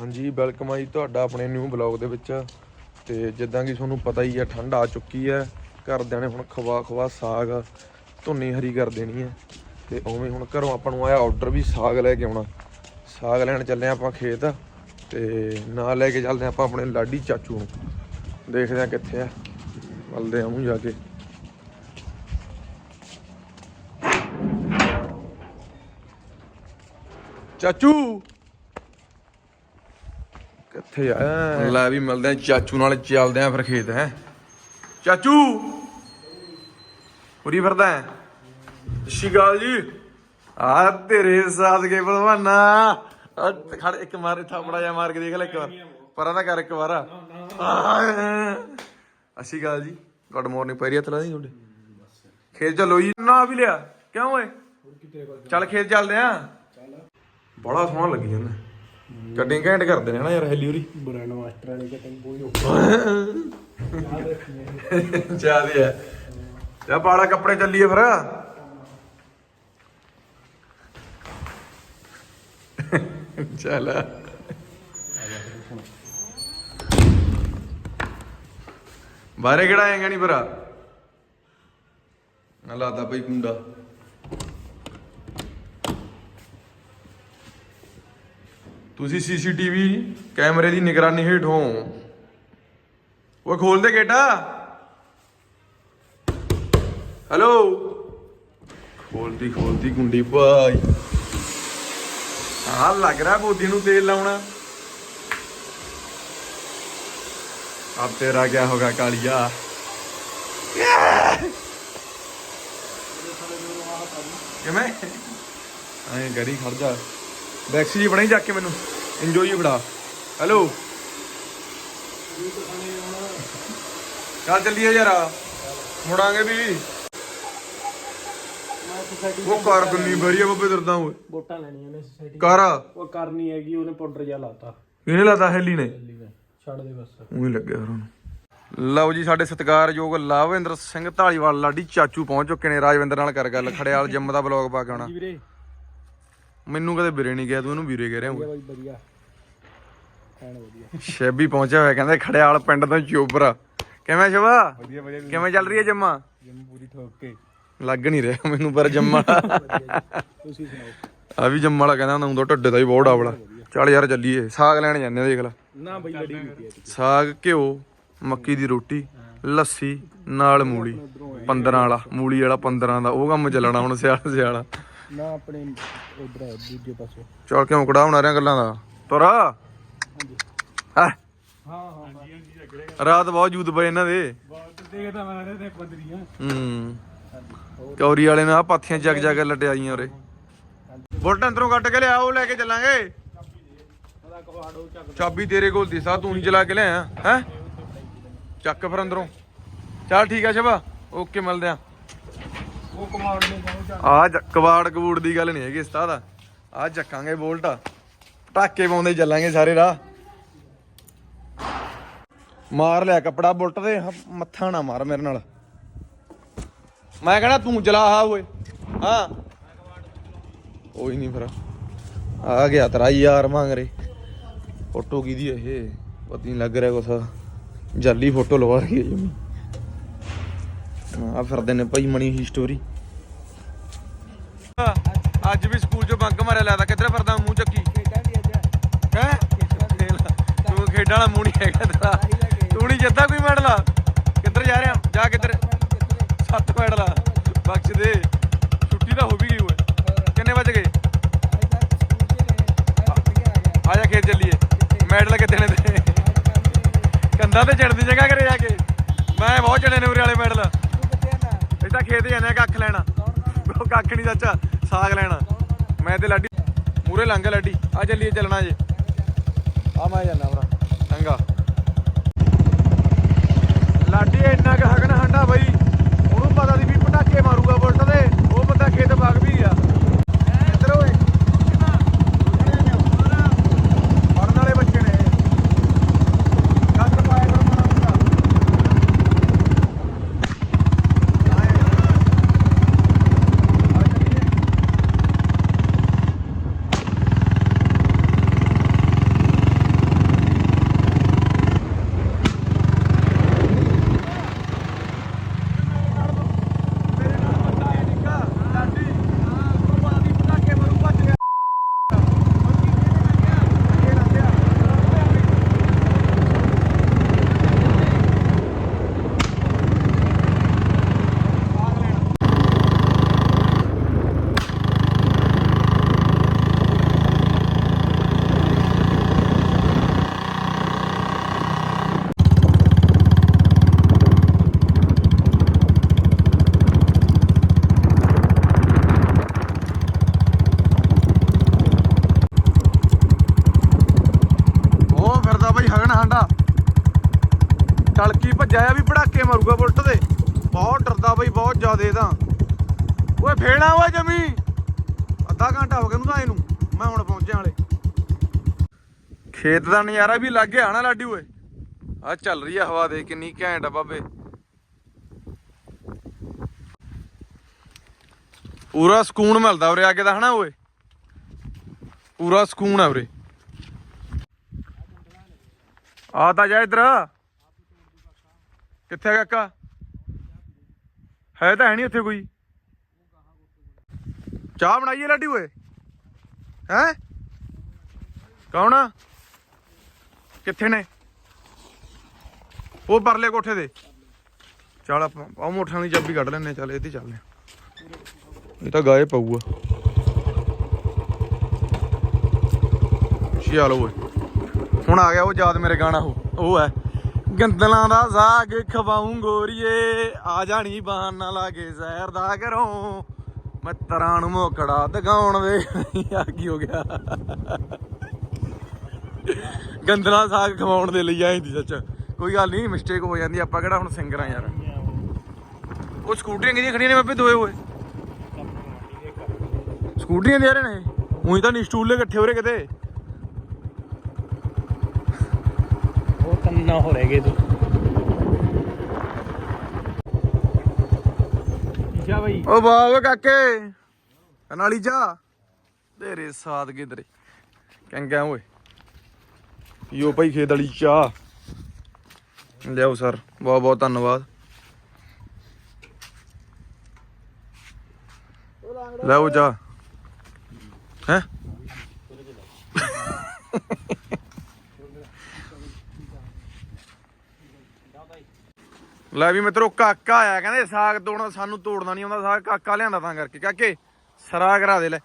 ਹਾਂਜੀ ਵੈਲਕਮ ਆ ਜੀ ਤੁਹਾਡਾ ਆਪਣੇ ਨਿਊ ਬਲੌਗ ਦੇ ਵਿੱਚ। ਤੇ ਜਿੱਦਾਂ ਕਿ ਤੁਹਾਨੂੰ ਪਤਾ ਹੀ ਹੈ ਠੰਡ ਆ ਚੁੱਕੀ ਹੈ ਘਰਦਿਆਂ ਨੇ ਹੁਣ ਖਵਾ ਖਵਾ ਸਾਗ ਧੁੰਨੀ ਹਰੀ ਕਰ ਦੇਣੀ ਹੈ ਤੇ ਉਵੇਂ ਹੁਣ ਘਰੋਂ ਆਪਾਂ ਨੂੰ ਆਇਆ ਆਰਡਰ ਵੀ ਸਾਗ ਲੈ ਕੇ ਆਉਣਾ। ਸਾਗ ਲੈਣ ਚੱਲੇ ਹਾਂ ਆਪਾਂ ਖੇਤ। ਤੇ ਨਾਲ ਲੈ ਕੇ ਚੱਲਦੇ ਹਾਂ ਆਪਾਂ ਆਪਣੇ ਲਾਡੀ ਚਾਚੂ ਨੂੰ। ਦੇਖਦੇ ਹਾਂ ਕਿੱਥੇ ਆ। ਮਿਲਦੇ ਆ ਉਹਨੂੰ ਜਾ ਕੇ। ਚਾਚੂ! ਕਿੱਥੇ ਆ। ਲੈ ਵੀ ਮਿਲਦੇ ਆ, ਚਾਚੂ ਨਾਲ ਚੱਲਦੇ ਆ ਫਿਰ ਖੇਤ, ਹੈ। ਚਾਚੂ! ਪੂਰੀ ਫਿਰਦਾ ਹੈ। ਸ਼ਿਗਾਲ ਜੀ। ਆ ਤੇਰੇ ਸਾਥ ਕੇ ਭਲਵਾਨਾ। ਖੜ, ਇੱਕ ਮਾਰ ਥਾਪੜਾ ਜਾ ਮਾਰ ਕੇ ਦੇਖ ਲੈ ਇੱਕ ਵਾਰ। ਪਰਾਂ ਦਾ ਕਰ ਇੱਕ ਵਾਰ। ਅਸੀ ਗੱਲ ਜੀ। ਗੁੱਡ ਮਾਰਨਿੰਗ ਪੈਰੀ ਹੱਥ ਲਾ ਤੁਹਾਡੇ। ਖੇਤ ਚੱਲੋ ਜੀ। ਨਾ ਵੀ ਲਿਆ। ਕਿਉਂ ਓਏ? ਚੱਲ ਖੇਤ ਚੱਲਦੇ ਆ। ਬੜਾ ਸੋਹਣਾ ਲੱਗੀ ਜਾਂਦਾ। ਕਟਿੰਗ ਘੈਂਟ ਕਰਦੇ ਨੇ ਨਾ ਯਾਰ ਹੈਲੀ ਹੋਰੀ। ਬੁਰਾਣਾ ਮਾਸਟਰ ਵਾਲੇ ਕਟਿੰਗ ਬੋਈ ਜਿਆਦੇ ਆ ਤੇ ਪਾਲਾ ਕੱਪੜੇ ਚੱਲੀਏ ਫਿਰ। ਚੱਲ। ਬਾਰੇ ਕਿਹੜਾ ਆਏਗਾ ਨਹੀਂ ਭਰਾ ਨਾ ਲਾਦਾ ਬਈ ਕੁੰਡਾ। ਤੁਸੀਂ ਸੀਸੀਟੀਵੀ ਕੈਮਰੇ ਦੀ ਨਿਗਰਾਨੀ ਹੇਠ ਹੋ। ਉਹ ਖੋਲ ਦੇ ਗੇਟਾ। ਹੈਲੋ ਖੋਲਦੀ ਖੋਲਦੀ ਗੁੰਡੀ ਭਾਈ। ਆਹ ਲੱਗ ਰਿਹਾ ਬੋਦੀ ਨੂੰ ਤੇਲ ਲਾਉਣਾ। ਅਬ ਤੇਰਾ ਕੀ ਹੋਗਾ ਕਾਲੀਆ? ਕਿਵੇਂ? ਐਂ ਗੜੀ ਖੜ ਜਾ ਬੈਕਸੀ ਜੀ ਬਣਾਈ ਜਾ ਕੇ ਮੈਨੂੰ। ਇੰਜੋਏ ਬੜਾ ਹੈਲੋ ਚੱਲ ਚੱਲੀਏ ਯਾਰ। ਮੁੜਾਂਗੇ ਵੀ। ਉਹ ਕਰ ਕਿੰਨੀ ਵਧੀਆ ਬੱਬੇ ਦਰਦਾਂ ਓਏ। ਵੋਟਾਂ ਲੈਣੀਆਂ ਨੇ ਸੋਸਾਇਟੀ ਕਰ ਉਹ ਕਰਨੀ ਹੈਗੀ ਉਹਨੇ ਪਾਊਡਰ ਜਿਹਾ ਲਾਤਾ। ਕਿਹਨੇ ਲਾਤਾ ਹੈਲੀ ਨੇ। ਛੱਡ ਦੇ ਬਸ। ਉਹੀ ਲੱਗਿਆ ਫਿਰ ਉਹਨੂੰ। ਲਓ ਜੀ ਸਾਡੇ ਸਤਿਕਾਰਯੋਗ ਲਵਿੰਦਰ ਸਿੰਘ ਢਾਲੀਵਾਲ ਲਾਡੀ ਚਾਚੂ ਪਹੁੰਚ ਚੁੱਕੇ ਨੇ। ਰਾਜਵਿੰਦਰ ਨਾਲ ਕਰ ਗੱਲ। ਖੜਿਆਲ ਜਿੰਮ ਦਾ ਬਲੌਗ ਪਾ ਕੇ ਆਉਣਾ। ਜੀ ਵੀਰੇ। ਮੈਨੂੰ ਕਦੇ ਵੀਰੇ ਨਹੀਂ ਗਿਆ ਤੂੰ ਇਹਨੂੰ ਵੀਰੇ ਕਹਿ ਰਿਹਾ ਵਧੀਆ ਬਾਈ ਵਧੀਆ। ਐਨ ਵਧੀਆ। ਸ਼ੈਬੀ ਪਹੁੰਚਿਆ ਹੋਇਆ ਕਹਿੰਦੇ ਖੜਿਆਲ ਪਿੰਡ ਤੋਂ ਚੋਬਰਾ ਕਿਵੇਂ ਵਧੀਆ ਵਧੀਆ ਕਿਵੇਂ ਚੱਲ ਰਹੀ ਹੈ ਜੰਮਾ? ਜਿੰਮ ਪੂਰੀ ਠੋਕ ਕੇ। ਲੱਗ ਨਹੀਂ ਰਿਹਾ ਮੈਨੂੰ ਪਰ ਜੰਮਾ ਤੁਸੀਂ ਸੁਣਾਓ? ਆ ਵੀ ਜੰਮਾ ਵਾਲਾ ਕਹਿੰਦਾ ਹੁੰਦਾ ਢੱਡੇ ਦਾ ਹੀ ਬਹੁਤ ਆਵਲਾ ਚੱਲ ਯਾਰ ਚੱਲੀਏ ਸਾਗ ਲੈਣ ਜਾਂਦੇ ਆ ਦੇਖ ਲੈ। ਨਾ ਬਾਈ ਲੜੀ ਕੀਤੀ ਹੈ। ਸਾਗ ਘਿਓ ਮੱਕੀ ਦੀ ਰੋਟੀ ਲੱਸੀ ਨਾਲ ਮੂਲੀ 15 ਵਾਲਾ ਮੂਲੀ ਵਾਲਾ 15 ਦਾ ਉਹ ਕੰਮ ਚੱਲਣਾ ਹੁਣ ਸਿਆਲ ਸਿਆਲਾ। ਨਾ ਆਪਣੇ ਉਧਰ ਦੂਜੇ ਪਾਸੇ। ਚੱਲ ਕਿਉਂ ਕੜਾ ਬਣਾ ਰਿਆਂ ਗੱਲਾਂ ਦਾ? ਤੁਰਾ? ਹਾਂ? ਹਾਂ ਹਾਂ ਰਾਤ ਬਹੁਤ ਜੂਤ ਪਏ ਇਹਨਾਂ ਦੇ। ਬਾਤ ਦੇਖਦਾ ਮੈਂ ਰਹੇ ਤੇ ਬੰਦਰੀਆਂ ਹੂੰ। ਕੌਰੀ ਵਾਲੇ ਨੇ ਆ ਪਾਥੀਆਂ ਜਗ ਜਗ ਲਟਿਆਈਆਂ ਉਰੇ। ਬੁਲਟ ਅੰਦਰੋਂ ਕੱਟ ਕੇ ਲਿਆ ਉਹ ਲੈ ਕੇ ਚੱਲਾਂਗੇ। ਚਾਬੀ ਤੇਰੇ ਕੋਲ ਦੀ ਸਾ ਤੂੰ ਨਹੀਂ ਚਲਾ ਕੇ ਲਿਆ ਹੈ? ਚੱਕ ਫਿਰ ਅੰਦਰੋਂ। ਚੱਲ ਠੀਕ ਆ ਸ਼ਬਾ ਓਕੇ ਮਿਲਦੇ ਆ। ਉਹ ਕਮਾੜ ਨੇ ਜਾਉ ਆ ਜ- ਕਬੂੜ ਦੀ ਗੱਲ ਨਹੀਂ ਹੈਗੀ ਉਸਤਾਦ ਆ ਚੱਕਾਂਗੇ ਬੋਲਟ। ਪਟਾਕੇ ਪਾਉਂਦੇ ਚੱਲਾਂਗੇ ਸਾਰੇ ਰਾਹ। ਮਾਰ ਲਿਆ ਕੱਪੜਾ ਬੁਲਟ ਤੇ। ਹ- ਮੱਥਾ ਨਾ ਮਾਰ ਮੇਰੇ ਨਾਲ। ਮੈਂ ਕਹਣਾ ਤੂੰ ਚਲਾ ਆ ਓਏ। ਹਾਂ। ਕੋਈ ਨਹੀਂ ਫਿਰ। ਆ ਗਿਆ ਤੇਰਾ ਯਾਰ ਮੰਗ ਫੋਟੋ ਕਿਹਦੀ ਹੈ ਇਹ? ਪਤਾ ਨਹੀਂ ਲੱਗ ਰਿਹਾ ਕੁਛ। ਜੱਲੀ ਫੋਟੋ ਲਵਾ ਰਹੀ ਹੈ ਜਮੀ ਆ ਫਿਰਦੇ ਨੇ ਭਾਈ ਮਣੀ ਹੀ ਅੱਜ ਵੀ ਸਕੂਲ ਚੋਂ ਬੰਕ ਮਾਰਿਆ ਲੈਦਾ ਕਿੱਧਰ ਫਿਰਦਾ ਮੂੰਹ ਚੱਕੀ? ਖੇਡਾਂ ਦੀ ਅੱਜ ਹੈ ਤੂੰ ਖੇਡਾਂ ਵਾਲਾ ਮੂੰਹ ਨਹੀਂ ਹੈਗਾ ਤੇਰਾ। ਤੂੰ ਨਹੀਂ ਜਿੱਤਾ ਕੋਈ ਮੈਡਲ। ਕਿੱਧਰ ਜਾ ਰਿਹਾ? ਜਾ ਕਿੱਧਰ? ਸੱਤ ਮੈਡਲ ਬਖਸ਼ ਦੇ। ਛੁੱਟੀ ਤਾਂ ਹੋ ਵੀ ਗਈ ਓਏ। ਕਿੰਨੇ ਵਜ ਗਏ? ਆ ਜਾ ਚੱਲੀਏ। ਮੈਡਲ ਕਿੱਥੇ ਨੇ ਤੇ ਕੰਧਾਂ ਤੇ ਚੜਦੀ ਜਗ੍ਹਾ ਕਰੇ ਜਾ ਕੇ। ਮੈਂ ਬਹੁਤ ਚੜੇ ਨੇ ਉਰੇ ਵਾਲੇ ਮੈਡਲ। ਤਾਂ ਖੇਤ ਜਾਂਦੇ ਆ ਕੱਖ ਲੈਣਾ। ਉਹ ਕੱਖ ਨਹੀਂ ਚਾਚਾ, ਸਾਗ ਲੈਣਾ। ਮੈਂ ਤੇ ਲਾਡੀ ਮੂਰੇ ਲੰਘ ਲਾਡੀ। ਆ ਚੱਲੀਏ, ਚੱਲਣਾ ਜੇ। ਆ ਮੈਂ ਜਾਣਾ ਭਰਾ। ਚੰਗਾ। ਲਾਡੀ ਇੰਨਾ ਕੁ ਹਗਨ ਹੰਡਾ ਬਈ ਉਹਨੂੰ ਪਤਾ ਸੀ ਵੀ ਪਟਾਕੇ ਮਾਰੂਗਾ ਬੁਲਟ ਦੇ ਉਹ ਬੰਦਾ ਖੇਤ ਵਗ ਵੀ ਗਿਆ ਇੱਧਰ ਓਏ ਪੜਨ ਵਾਲੇ ਬੱਚੇ ਨੇ ਕੱਟ ਪਾਇਆ ਕਰੋ ਮਾੜਾ ਮੋਟਾ ਟਲਕੀ ਭੱਜਿਆ ਆ ਵੀ ਪੜਾਕੇ ਮਾਰੂਗਾ ਬੁਲਟ ਦੇ ਬਹੁਤ ਡਰਦਾ ਬਈ ਬਹੁਤ ਜ਼ਿਆਦੇ ਤਾਂ। ਓਏ ਫੇਣਾ ਓਏ ਜਮੀ। ਅੱਧਾ ਘੰਟਾ ਹੋ ਗਿਆ ਨੂੰ ਤਾਂ ਇਹਨੂੰ ਮੈਂ ਹੁਣ ਪਹੁੰਚਿਆ ਹਾਲੇ। ਖੇਤ ਦਾ ਨਜ਼ਾਰਾ ਵੀ ਲੱਗ ਗਿਆ ਨਾ ਲਾਡੀ ਓਏ। ਆ ਚੱਲ ਰਹੀ ਆ ਹਵਾ ਦੇ ਕਿੰਨੀ ਘੈਂਟ ਆ ਬਾਬੇ। ਪੂਰਾ ਸਕੂਨ ਮਿਲਦਾ ਉਰੇ ਆ ਕੇ ਦਾ ਹਨਾ ਓਏ? ਪੂਰਾ ਸਕੂਨ ਆ ਉਰੇ। ਆ ਤਾਂ ਜਾ ਇਧਰ। ਕਿੱਥੇ ਕਾਕਾ? ਹੈ ਤਾਂ ਹੈ ਨਹੀਂ ਉੱਥੇ ਕੋਈ। ਚਾਹ ਬਣਾਈਏ ਲਾਡੀ ਓਏ? ਹੈ? ਕੌਣ? ਆ ਕਿੱਥੇ ਨੇ? ਉਹ ਪਰਲੇ ਕੋਠੇ ਦੇ ਚੱਲ ਆਪਾਂ, ਆਹ ਮੋਠਾਂ ਦੀ ਚਾਬੀ ਕੱਢ ਲੈਨੇ ਚੱਲ ਇਹਦੀ ਚੱਲਦੇ ਹਾਂ। ਇਹ ਤਾਂ ਗਾਏ ਪਊਗਾ। ਚੱਲ ਓਏ। ਹੁਣ ਆ ਗਿਆ ਉਹ ਯਾਦ ਮੇਰੇ ਗਾਣਾ, ਉਹ। ਉਹ ਹੈ। ਗੰਦਲਾਂ ਦਾ ਸਾਗ ਖਵਾਉਂ ਗੋਰੀਏ। ਆ ਜਾਣੀ ਬਹਾਨਾ ਲਾਗੇ ਜ਼ਹਿਰ ਦਾ ਘਰੋਂ। ਮੈਂ ਤਰਾਂ ਨੂੰ ਮੋਕੜਾ ਦਗਾਉਣ ਦੇ ਆ ਕੀ ਹੋ ਗਿਆ? ਗੰਦਲਾਂ ਸਾਗ ਖਵਾਉਣ ਦੇ ਲਈ ਆਈ ਦੀ ਸੱਚ। ਕੋਈ ਗੱਲ ਨਹੀਂ ਮਿਸਟੇਕ ਹੋ ਜਾਂਦੀ ਆਪਾਂ ਕਿਹੜਾ ਹੁਣ ਸਿੰਗਰ ਆ ਯਾਰ। ਉਹ ਸਕੂਟਰੀਆਂ ਕਿਹਦੀਆਂ ਖੜੀਆਂ ਨੇ ਬਾਬੇ ਦੋਏ ਹੋਏ। ਸਕੂਟਰੀਆਂ ਦੇ ਰਹੇ ਨੇ। ਉਹੀ ਤਾਂ ਨਹੀਂ ਸਟੂਲੇ ਇਕੱਠੇ ਹੋ ਰਹੇ ਕਿਤੇ। ਕੰਨਾ ਹੋ ਰਹੇਗੇ ਤੂੰ। ਜਾ ਬਈ। ਓ ਵਾਹ ਕਾਕੇ ਨਾਲੀ ਜਾ। ਤੇਰੇ ਸਾਦ ਕਿਧਰੇ। ਕੰਗਾ ਓਏ। ਯੋ ਭਾਈ ਖੇਤ ਵਾਲੀ ਚਾਹ ਲਿਆਓ ਸਰ ਬਹੁਤ ਬਹੁਤ ਧੰਨਵਾਦ। ਲਿਆਓ ਜਾ ਹੈ? ਲੈ ਵੀ ਮਿੱਤਰੋ ਕਾਕਾ ਆਇਆ ਕਹਿੰਦੇ ਸਾਗ ਤੋੜਨਾ ਸਾਨੂੰ ਤੋੜਨਾ ਨਹੀਂ ਆਉਂਦਾ ਸਾਗ ਕਾਕਾ ਲਿਆਂਦਾ ਤਾਂ ਕਰਕੇ। ਕਾਕੇ ਸਰਾ ਕਰਾ ਦੇ ਲੈ।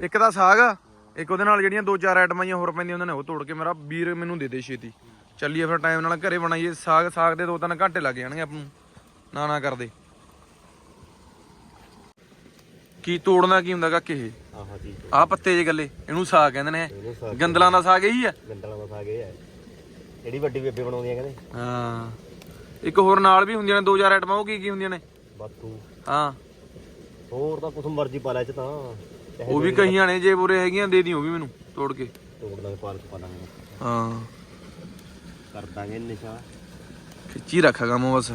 ਇੱਕ ਤਾਂ ਸਾਗ ਆ ਇੱਕ ਉਹਦੇ ਨਾਲ ਜਿਹੜੀਆਂ ਦੋ ਚਾਰ ਆਈਟਮਾਂ ਹੋਰ ਪੈਂਦੀਆਂ ਉਹਨਾਂ ਨੇ ਉਹ ਤੋੜ ਕੇ ਮੇਰਾ ਵੀਰ ਮੈਨੂੰ ਦੇ ਦੇ ਛੇਤੀ। ਚੱਲੀਏ ਫਿਰ ਟਾਈਮ ਨਾਲ ਘਰੇ ਬਣਾਈਏ। ਸਾਗ ਸਾਗ ਦੇ ਦੋ ਤਿੰਨ ਘੰਟੇ ਲੱਗ ਜਾਣਗੇ ਆਪ ਨੂੰ। ਨਾ ਨਾ ਕਰਦੇ। ਕੀ ਤੋੜਨਾ ਕੀ ਹੁੰਦਾ ਕਾਕੇ ਇਹ? ਆਹਾਂ ਪੱਤੇ ਜੇ ਗੱਲੇ ਇਹਨੂੰ ਸਾਗ ਕਹਿੰਦੇ ਨੇ। ਗੰਦਲਾਂ ਦਾ ਸਾਗ ਇਹੀ ਆ? ਗੰਡਲਾਂ ਦਾ ਸਾਗ ਇਹ ਹੈ ਜਿਹੜੀ ਵੱਡੀ ਬੇਬੇ ਬਣਾਉਂਦੀਆਂ ਕਹਿੰਦੇ? ਹਾਂ। ਇੱਕ ਹੋਰ ਨਾਲ ਵੀ ਹੁੰਦੀਆਂ ਨੇ ਦੋ ਚਾਰ ਆਈਟਮਾਂ ਉਹ ਕੀ ਕੀ ਹੁੰਦੀਆਂ ਨੇ? ਬਾਤੂ। ਹਾਂ। ਹੋਰ ਤਾਂ ਕੁਛ ਮਰਜ਼ੀ ਪਾ ਲੈ ਚ ਤਾਂ। ਉਹ ਵੀ ਕਹੀਆਂ ਨੇ ਜੇ ਬੁਰੇ ਹੈਗੀਆਂ ਦੇ ਦੀ ਉਹ ਵੀ ਮੈਨੂੰ ਤੋੜ ਕੇ। ਤੋੜ ਦਾਂਗੇ ਪਾਲਕ ਪਾ ਦਾਂਗੇ। ਹਾਂ। ਕਰ ਦਾਂਗੇ ਨਿਸ਼ਾ। ਖਿੱਚੀ ਰੱਖਾ ਕੰਮ ਬਸ।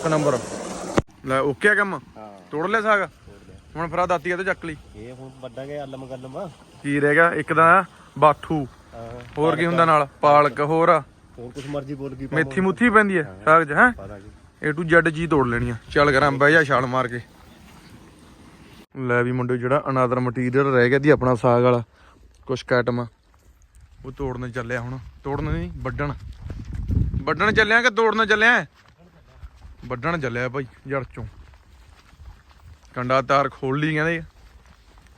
ਇੱਕ ਨੰਬਰ। ਲੈ ਓਕੇ ਆ ਕੰਮ? ਹਾਂ। ਤੋੜ ਲਿਆ ਸਾਗ? ਹੁਣ ਫਰਾ ਦਾਤੀ ਤੇ ਚੱਕ ਲਈ। ਇਹ ਹੁਣ ਵੱਡਾਂਗੇ ਅਲਮ ਗਲਮ। ਕੀ ਰਹਿ ਗਿਆ? ਇੱਕ ਤਾਂ ਬਾਥੂ ਹੋਰ ਕੀ ਹੁੰਦਾ ਨਾਲ? ਪਾਲਕ ਹੋਰ ਹੋਰ ਕੁਛ ਮਰਜ਼ੀ ਬੋਲ ਕੀ ਮੇਥੀ ਮੁੱਥੀ ਪੈਂਦੀ ਹੈ। ਸਾਗ 'ਚ ਹੈ? ਏ ਟੂ ਜ਼ੈਡ ਚੀਜ਼ ਤੋੜ ਲੈਣੀ ਆ। ਚੱਲ ਕਰਾਂ ਬਹਿ ਜਾ ਛਾਲ ਮਾਰ ਕੇ। ਲੈ ਵੀ ਮੁੰਡੇ ਜਿਹੜਾ ਅਨਾਦਰ ਮਟੀਰੀਅਲ ਰਹਿ ਗਿਆ ਦੀ ਆਪਣਾ ਸਾਗ ਵਾਲਾ ਕੁਛ ਕੈਟਮ ਉਹ ਤੋੜਨ ਚੱਲਿਆ ਹੁਣ। ਤੋੜਨ ਨਹੀਂ ਵੱਢਣ। ਵੱਢਣ ਚੱਲਿਆ ਕਿ ਤੋੜਨ ਚੱਲਿਆ? ਵੱਢਣ ਚੱਲਿਆ ਭਾਈ ਜੜ ਚੋਂ। ਕੰਡਾ ਤਾਰ ਖੋਲ ਲਈ ਕਹਿੰਦੇ।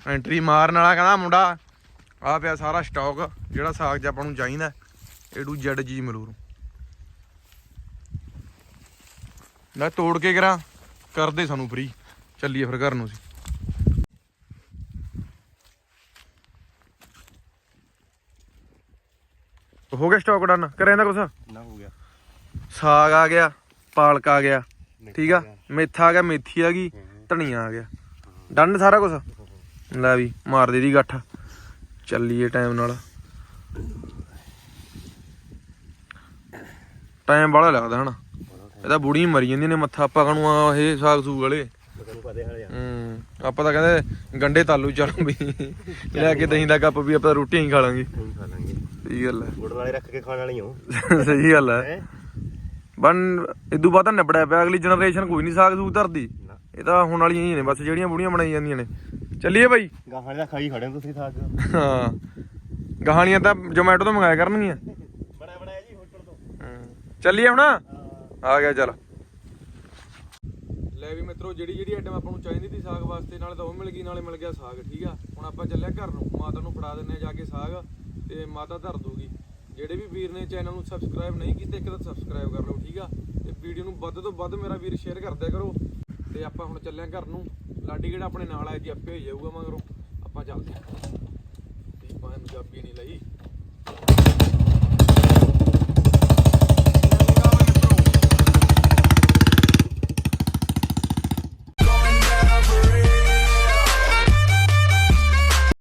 ਐਂਟਰੀ ਮਾਰਨ ਵਾਲਾ ਕਹਿੰਦਾ ਮੁੰਡਾ ਆ ਪਿਆ ਸਾਰਾ ਸਟਾਕ ਜਿਹੜਾ ਸਾਗ 'ਚ ਆਪਾਂ ਨੂੰ ਚਾਹੀਦਾ ਏ ਟੂ ਜ਼ੈਡ ਚੀਜ਼ ਮਿਲੂ ਉਰੋਂ। ਲੈ ਤੋੜ ਕੇ ਕਰਾਂ ਕਰਦੇ ਸਾਨੂੰ ਫ੍ਰੀ ਚੱਲੀਏ ਫਿਰ ਘਰ ਨੂੰ ਅਸੀਂ। ਹੋ ਗਿਆ ਸਟਾਕ ਡਨ ਕਰੇ ਨਾ ਕੁਛ? ਨਾ ਹੋ ਗਿਆ। ਸਾਗ ਆ ਗਿਆ। ਪਾਲਕ ਆ ਗਿਆ ਠੀਕ ਆ। ਮੇਥਾ ਆ ਗਿਆ ਮੇਥੀ ਆ ਗਈ ਧਨੀਆ ਆ ਗਿਆ। ਡਨ ਸਾਰਾ ਕੁਝ ਲੈ ਵੀ ਮਾਰ ਦੇ ਦੀ ਗੱਠ। ਚੱਲੀਏ ਟਾਈਮ ਨਾਲ। ਟਾਈਮ ਬੜਾ ਲੱਗਦਾ ਹਨਾ। ਇਹ ਤਾਂ ਬੁੜੀ ਮਰੀ ਜਾਂਦੀ ਨੇ ਮੱਥਾ ਆਪਾਂ ਕਹਣੂ ਆ ਇਹ ਸਾਗ ਸੂਗ ਵਾਲੇ? ਹੂੰ ਆਪਾਂ ਤਾਂ ਕਹਿੰਦੇ ਗੰਡੇ ਤਾਲੂ ਚੱਲ ਵੀ। ਲੈ ਕੇ ਦਹੀਂ ਦਾ ਕੱਪ ਵੀ ਆਪਾਂ ਰੋਟੀਆਂ ਹੀ ਖਾ ਲਾਂਗੇ। ਸਹੀ ਗੱਲ ਹੈ। ਗੁੜ ਵਾਲੇ ਰੱਖ ਕੇ ਖਾਣ ਵਾਲੀ ਹੋ ਸਹੀ ਗੱਲ ਹੈ? ਬਨ ਇਦੋਂ ਬਾਅਦ ਤਾਂ ਨਿਬੜਿਆ ਪਿਆ ਅਗਲੀ ਜਨਰੇਸ਼ਨ ਕੋਈ ਨਹੀਂ ਸਾਗ ਸੂਗ ਧਰਦੀ। ਇਹ ਤਾਂ ਹੁਣ ਵਾਲੀਆਂ ਹੀ ਨੇ ਬਸ ਜਿਹੜੀਆਂ ਬੁੜੀਆਂ ਬਣਾਈ ਜਾਂਦੀਆਂ ਨੇ। ਚੱਲੀਏ ਬਾਈ। ਗਾਹਾਂ ਦਾ ਖਾਈ ਖੜੇ ਤੁਸੀਂ ਸਾਗ। ਹਾਂ। ਕਹਾਣੀਆਂ ਤਾਂ ਜੋਮੈਟੋ ਤੋਂ ਮੰਗਾਇਆ ਕਰਨਗੀਆਂ। ਬੜਾ ਬੜਾ ਜੀ ਹੋਟਲ ਤੋਂ। ਚੱਲੀਏ ਹੁਣ। ਆ ਗਿਆ ਚੱਲ। ਲੈ ਵੀ ਮਿੱਤਰੋ ਜਿਹੜੀ ਜਿਹੜੀ ਆਈਟਮ ਆਪਾਂ ਨੂੰ ਚਾਹੀਦੀ ਸੀ ਸਾਗ ਵਾਸਤੇ ਨਾਲੇ ਤਾਂ ਉਹ ਮਿਲ ਗਈ ਨਾਲੇ ਮਿਲ ਗਿਆ ਸਾਗ ਠੀਕ ਆ? ਹੁਣ ਆਪਾਂ ਚੱਲਿਆ ਘਰ ਨੂੰ। ਮਾਤਾ ਨੂੰ ਫੜਾ ਦਿੰਨੇ ਜਾ ਕੇ ਸਾਗ ਤੇ ਮਾਤਾ ਧਰ ਦੂਗੀ। ਜਿਹੜੇ ਵੀ ਵੀਰ ਨੇ ਚੈਨਲ ਨੂੰ ਸਬਸਕ੍ਰਾਈਬ ਨਹੀਂ ਕੀਤਾ, ਇੱਕ ਤਾਂ ਸਬਸਕ੍ਰਾਈਬ ਕਰ ਲਓ, ਠੀਕ ਆ? ਤੇ ਵੀਡੀਓ ਨੂੰ ਵੱਧ ਤੋਂ ਵੱਧ ਮੇਰਾ ਵੀਰ ਸ਼ੇਅਰ ਕਰ ਕਰੋ। ਤੇ ਆਪਾਂ ਹੁਣ ਚੱਲਿਆ ਘਰ ਨੂੰ। ਲਾਡੀ ਕਿਹੜਾ ਆਪਣੇ ਨਾਲ ਆਇਆ ਜੀ, ਆਪੇ ਹੋ ਜਾਊਗਾ ਮਗਰੋਂ। ਆਪਾਂ ਚੱਲਦੇ ਆ ਤੇ ਆਪਾਂ ਪੰਜਾਬੀ ਨਹੀਂ ਲਈ।